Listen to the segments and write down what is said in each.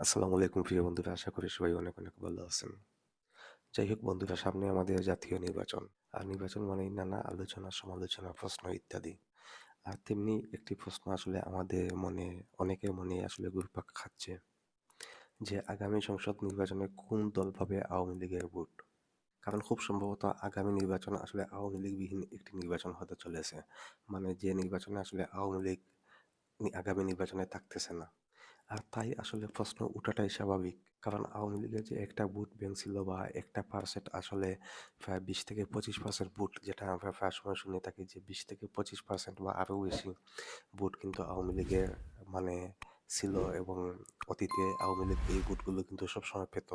আসসালামু আলাইকুম প্রিয় বন্ধুরা, আশা করি সবাই অনেক অনেক ভালো আছেন। যাই হোক বন্ধুরা, সামনে আমাদের জাতীয় নির্বাচন। আর নির্বাচন মানেই নানা আলোচনা, সমালোচনা, প্রশ্ন ইত্যাদি। আর তেমনি একটি প্রশ্ন আসলে আমাদের মনে, অনেকের মনে আসলে ঘুরপাক খাচ্ছে যে আগামী সংসদ নির্বাচনে কোন দল পাবে আওয়ামী লীগের ভোট? কারণ খুব সম্ভবত আগামী নির্বাচন আসলে আওয়ামী লীগবিহীন একটি নির্বাচন হতে চলেছে। মানে যে নির্বাচনে আসলে আওয়ামী লীগ আগামী নির্বাচনে থাকতেছে না। আর তাই আসলে প্রশ্ন উঠাটাই স্বাভাবিক। কারণ আওয়ামী লীগের যে একটা বুট ব্যাংক ছিল বা একটা পার্সেন্ট আসলে প্রায় বিশ থেকে পঁচিশ পার্সেন্ট বুট যেটা আমরা প্রায় সময় শুনে থাকি যে বিশ থেকে পঁচিশ পার্সেন্ট বা আরও বেশি বুট কিন্তু আওয়ামী লীগের মানে ছিল এবং অতীতে আওয়ামী লীগ এই বুটগুলো কিন্তু সবসময় পেত।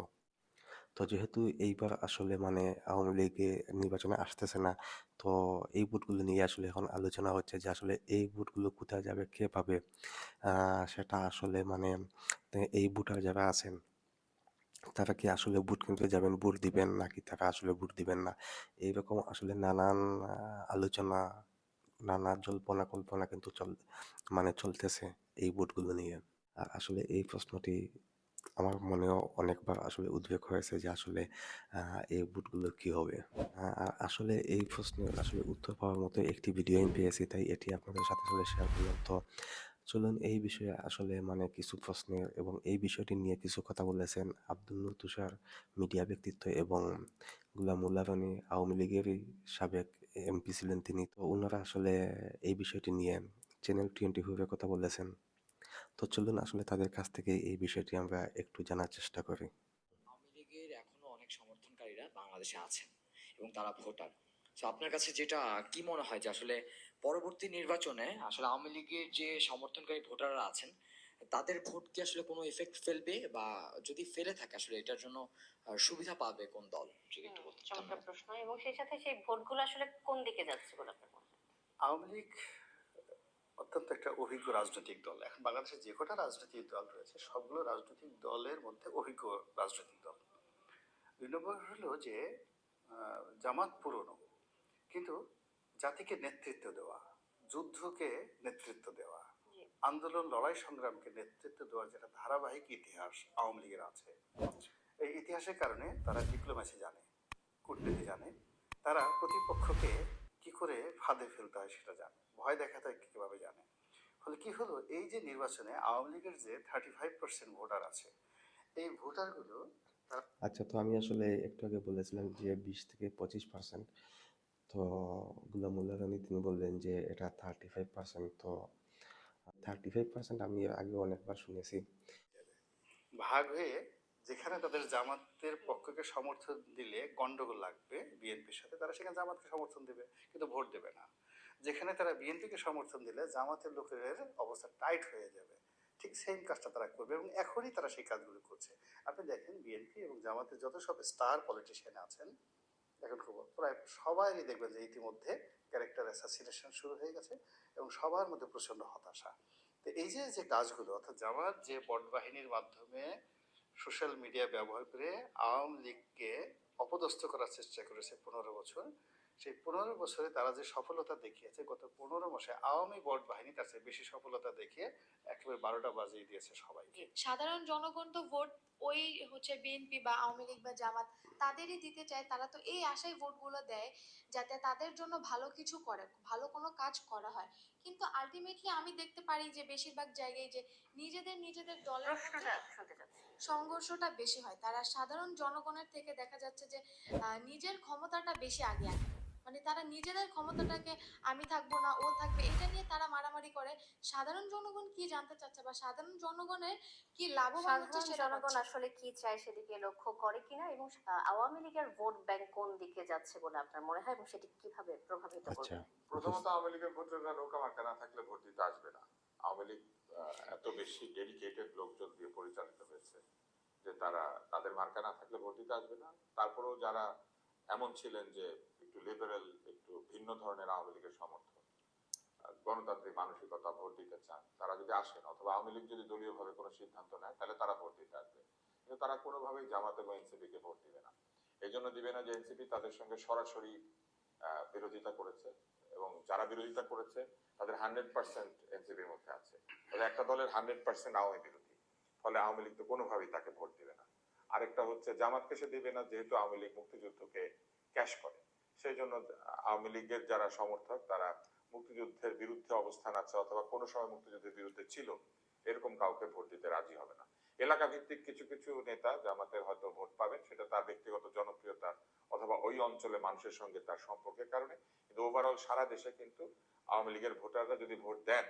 তো যেহেতু এইবার আসলে মানে আওয়ামী লীগে নির্বাচনে আসতেছে না, তো এই ভোটগুলো নিয়ে আসলে এখন আলোচনা হচ্ছে যে আসলে এই ভোটগুলো কোথায় যাবে, কে পাবে? সেটা আসলে মানে এই ভোটার যারা আছেন, তারা কি আসলে ভোট কিনতে যাবেন, ভোট দিবেন নাকি তারা আসলে ভোট দিবেন না? এইরকম আসলে নানান আলোচনা, নানা জল্পনা কল্পনা কিন্তু চল মানে চলতেছে এই ভোটগুলো নিয়ে। আর আসলে এই প্রশ্নটি আমার মনেও অনেকবার আসলে উদ্বেগ হয়েছে যে আসলে এই বুটগুলো কি হবে? আসলে এই প্রশ্নের আসলে উত্তর পাওয়ার মতো একটি ভিডিও আমি পেয়েছি, তাই এটি আপনাদের সাথে আসলে শেয়ার করলাম। তো চলুন এই বিষয়ে আসলে মানে কিছু প্রশ্নের এবং এই বিষয়টি নিয়ে কিছু কথা বলেছেন আব্দুল নূর তুষার মিডিয়া ব্যক্তিত্ব এবং গুলামুল্লাহ রানী আওয়ামী লীগেরই সাবেক এমপি ছিলেন তিনি। তো ওনারা আসলে এই বিষয়টি নিয়ে চ্যানেল টোয়েন্টি ফোরের কথা বলেছেন। তো চলুন আসলে তাদের কাছ থেকে এই বিষয়টি আমরা একটু জানার চেষ্টা করি। আওয়ামী লীগের এখনও অনেক সমর্থনকারীরা বাংলাদেশে আছেন এবং তারা ভোটার। তো আপনার কাছে যেটা কি মনে হয় যে আসলে পরবর্তী নির্বাচনে আসলে আওয়ামী লীগের যে সমর্থনকারী ভোটাররা আছেন তাদের ভোট কি আসলে কোনো ইফেক্ট ফেলবে বা যদি ফেলে থাকে আসলে এটার জন্য সুবিধা পাবে কোন দল? যদি একটু বলতে চান। প্রশ্ন। এবং সেই সাথে সেই ভোটগুলো আসলে কোন দিকে যাচ্ছে বলে আপনার আওয়ামী লীগ অত্যন্ত একটা অভিজ্ঞ রাজনৈতিক দল। এখন বাংলাদেশে যে কটা রাজনৈতিক দল রয়েছে সবগুলো রাজনৈতিক দলের মধ্যে অভিজ্ঞ রাজনৈতিক দল। দুই নম্বর হলো যে জামাত পুরনো কিন্তু জাতিকে নেতৃত্ব দেওয়া যুদ্ধকে নেতৃত্ব দেওয়া আন্দোলন লড়াই সংগ্রামকে নেতৃত্ব দেওয়ার যেটা ধারাবাহিক ইতিহাস আওয়ামী লীগের আছে এই ইতিহাসের কারণে তারা ডিপ্লোমেসি জানে কূটনীতি জানে তারা প্রতিপক্ষকে কি করে ফাঁদে ফেলতে হয় সেটা জানে। ভয় দেখাতে হয় কীভাবে জানে। ফলে কি হলো? এই যে নির্বাচনে আওয়ামী লীগের যে থার্টি ফাইভ পার্সেন্ট ভোটার আছে এই ভোটারগুলো আচ্ছা তো আমি আসলে একটু আগে বলেছিলাম যে বিশ থেকে পঁচিশ পার্সেন্ট তো গুলামুল্লাহ রানী তিনি বললেন যে এটা থার্টি ফাইভ পার্সেন্ট তো থার্টি ফাইভ পার্সেন্ট আমি আগে অনেকবার শুনেছি। ভাগ হয়ে যেখানে তাদের জামাতের পক্ষকে সমর্থন দিলে গন্ডগোল লাগবে বিএনপির সাথে তারা সেখানে জামাতকে সমর্থন দেবে কিন্তু ভোট দেবে না। যেখানে তারা বিএনপিকে সমর্থন দিলে জামাতের লোকের অবস্থা টাইট হয়ে যাবে। ঠিক সেম কাজটা তারা করবে এবং এখনই তারা সেই কাজগুলো করছে। আপনি দেখেন বিএনপি এবং জামাতের যত সব স্টার পলিটিশিয়ান আছেন, এখন খুব প্রায় সবাই দেখবেন যে ইতিমধ্যে ক্যারেক্টার অ্যাসাসিনেশন শুরু হয়ে গেছে এবং সবার মধ্যে প্রচণ্ড হতাশা। তো এই যে যে কাজগুলো, অর্থাৎ জামাত যে বট বাহিনীর মাধ্যমে সোশ্যাল মিডিয়া ব্যবহার করে আওয়ামী লীগকে অপদস্থ করার চেষ্টা করেছে পনেরো বছর সেই পনেরো বছরে তারা যে সফলতা দেখিয়েছে গত পনেরো মাসে আওয়ামী বট বাহিনী তার চেয়ে বেশি সফলতা দেখিয়ে একেবারে বারোটা বাজিয়ে দিয়েছে সবাইকে সাধারণ জনগণ তো ভোট ওই হচ্ছে বিএনপি বা আওয়ামী লীগ বা জামাত তাদেরই দিতে চায় তারা তো এই আশায় ভোটগুলো দেয় যাতে তাদের জন্য ভালো কিছু করে ভালো কোনো কাজ করা হয়। কিন্তু আলটিমেটলি আমি দেখতে পারি যে বেশিরভাগ জায়গায় যে নিজেদের নিজেদের দলের সংঘর্ষটা বেশি হয়। তারা সাধারণ জনগণের থেকে দেখা যাচ্ছে যে নিজের ক্ষমতাটা বেশি আগে আনে। মানে তারা নিজেদের ক্ষমতাটাকে আমি থাকব না ও থাকবে এটা নিয়ে তারা মারামারি করে। সাধারণ জনগণ কি জানতে চাচ্ছে বা সাধারণ জনগণের কি লাভবান হচ্ছে জনগণ আসলে কি চায় সেদিকে লক্ষ্য করে কিনা এবং আওয়ামী লীগের ভোট ব্যাংক কোন দিকে যাচ্ছে বলে আপনার মনে হয় এবং সেটি কীভাবে প্রভাবিত আচ্ছা। করবে? প্রথমত আওয়ামী লীগের ভোটাররা নৌকা মার্কা না থাকলে ভোট দিতে আসবে না। আওয়ামী লীগ আহ, এত বেশি ডেডিকেটেড লোকজন দিয়ে পরিচালিত হয়েছে যে তারা তাদের মার্কা না থাকলে ভোট দিতে আসবে না। তারপরেও যারা এমন ছিলেন যে একটু লিবারেল একটু ভিন্ন ধরনের আওয়ামী লীগের সমর্থক। গণতান্ত্রিক মানসিকতা ভোট দিতে চান, তারা যদি আসেন, অথবা আওয়ামী লীগ যদি দলীয়ভাবে কোনো সিদ্ধান্ত নেয়, তাহলে তারা ভোট দিতে আসবে। কিন্তু তারা কোনোভাবেই জামাত এবং এনসিপি কে ভোট দিবে না। এই জন্য দিবে না যে এনসিপি তাদের সঙ্গে সরাসরি বিরোধিতা করেছে, এবং যারা বিরোধিতা করেছে, তাদের হান্ড্রেড পার্সেন্ট এনসিপির মধ্যে আছে। তাহলে একটা দলের হান্ড্রেড পার্সেন্ট আওয়ামী বিরোধী, ফলে আওয়ামী লীগ তো কোনোভাবেই তাকে ভোট দিবে না। আরেকটা হচ্ছে, জামাতকে সে দিবে না, যেহেতু আওয়ামী লীগ মুক্তিযুদ্ধকে ক্যাশ করে। সেই জন্য আওয়ামী লীগের যারা সমর্থক তারা মুক্তিযুদ্ধের বিরুদ্ধে অবস্থান আছে অথবা কোনো সময় মুক্তিযুদ্ধের বিরুদ্ধে ছিল এরকম কাউকে ভোট দিতে রাজি হবে না। এলাকা ভিত্তিক কিছু কিছু নেতা জামাতের হয়তো ভোট পাবেন সেটা তার ব্যক্তিগত জনপ্রিয়তা অথবা ওই অঞ্চলে মানুষের সঙ্গে তার সম্পর্কের কারণে। কিন্তু ওভারঅল সারা দেশে কিন্তু আওয়ামী লীগের ভোটাররা যদি ভোট দেন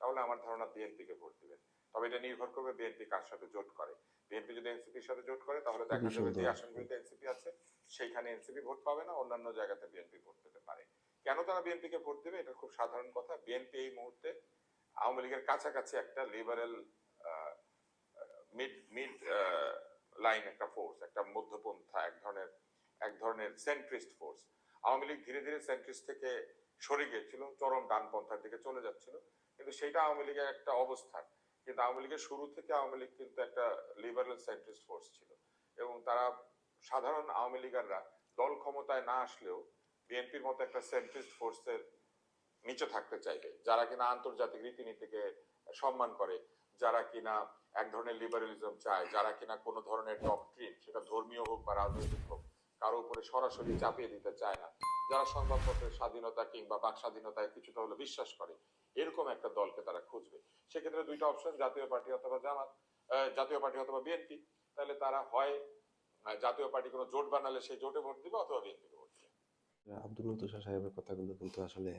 তাহলে আমার ধারণা বিএনপি কে ভোট দিবেন। তবে এটা নির্ভর করবে বিএনপি কার সাথে জোট করে। বিএনপি যদি এনসিপির সাথে জোট করে তাহলে দেখা যাবে যে। আসনগুলিতে এনসিপি আছে। সেইখানে এনসিপি ভোট পাবে না, অন্যান্য জায়গাতে বিএনপি ভোট পেতে পারে। কেন তারা বিএনপি কে ভোট দেবে? এটা খুব সাধারণ কথা। বিএনপি এই মুহূর্তে আওয়ামী লীগের কাছাকাছি একটা লিবারেল মিড মিড লাইন একটা ফোর্স একটা মধ্যপন্থা, এক ধরনের এক ধরনের সেন্ট্রিস্ট ফোর্স আওয়ামী লীগ ধীরে ধীরে সেন্ট্রিস্ট থেকে সরে গিয়েছিল, চরম ডানপন্থার দিকে চলে যাচ্ছিল। কিন্তু সেটা আওয়ামী লীগের একটা অবস্থান। কিন্তু আওয়ামী লীগের শুরু থেকে আওয়ামী লীগ কিন্তু একটা লিবারেল সেন্ট্রিস্ট ফোর্স ছিল। এবং তারা সাধারণ আওয়ামী লীগাররা দল ক্ষমতায় না আসলেও বিএনপির মতো একটা সেন্ট্রিস্ট ফোর্সের নিচে থাকতে চাইবে, যারা কিনা আন্তর্জাতিক রীতিনীতিকে সম্মান করে, যারা কিনা এক ধরনের লিবারেলিজম চায়, যারা কিনা কোনো ধরনের ডকট্রিন সেটা ধর্মীয় হোক বা রাজনৈতিক হোক, কারও উপরে সরাসরি চাপিয়ে দিতে চায় না। যারা সংবাদপত্রের স্বাধীনতা কিংবা বাক স্বাধীনতায় কিছুটা হলে বিশ্বাস করে, এরকম একটা দলকে তারা খুঁজবে। সেক্ষেত্রে দুইটা অপশন জাতীয় পার্টি অথবা জামাত জাতীয় পার্টি অথবা বিএনপি, তাহলে তারা হয় জাতীয় পার্টি কোনো জোট বানালে সেই জোটে ভোট দিবে অথবা বিএনপিকে ভোট দিবে? আব্দুল তুষার সাহেবের কথাগুলো কিন্তু আসলে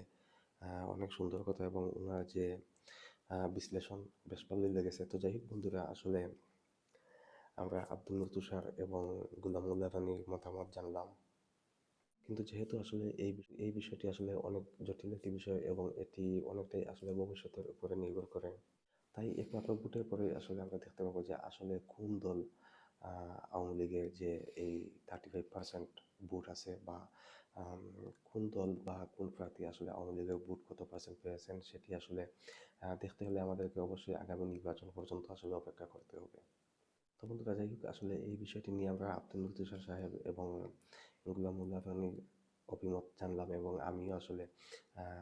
অনেক সুন্দর কথা এবং ওনার যে বিশ্লেষণ বেশ ভালোই লেগেছে। তো যাই হোক বন্ধুরা, আসলে আমরা আব্দুল তুষার এবং গুলামুল্লাহ রানীর মতামত জানলাম। কিন্তু যেহেতু আসলে এই এই বিষয়টি আসলে অনেক জটিল একটি বিষয় এবং এটি অনেকটাই আসলে ভবিষ্যতের উপরে নির্ভর করে, তাই একমাত্র ভোটের পরে আসলে আমরা দেখতে পাবো যে আসলে কোন দল আওয়ামী লীগের যে এই থার্টি ফাইভ পার্সেন্ট ভোট আছে বা কোন দল বা কোন প্রার্থী আসলে আওয়ামী লীগের ভোট কত পার্সেন্ট পেয়েছেন সেটি আসলে দেখতে হলে আমাদেরকে অবশ্যই আগামী নির্বাচন পর্যন্ত আসলে অপেক্ষা করতে হবে। তো বন্ধুরা, যাই হোক, আসলে এই বিষয়টি নিয়ে আমরা আব্দুল তুষার সাহেব এবং গুলামুল্লাহ রানীর অভিমত জানলাম এবং আমিও আসলে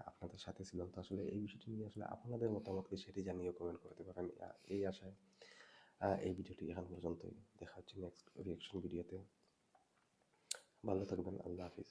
আপনাদের সাথে ছিলাম। তো আসলে এই বিষয়টি নিয়ে আসলে আপনাদের মতামত কি সেটি জানিয়ে কমেন্ট করতে পারেন। এই আশায় এই ভিডিওটি এখান পর্যন্তই। দেখা হচ্ছে নেক্সট রিয়াকশন ভিডিওতে ভালো থাকবেন আল্লাহ হাফিজ।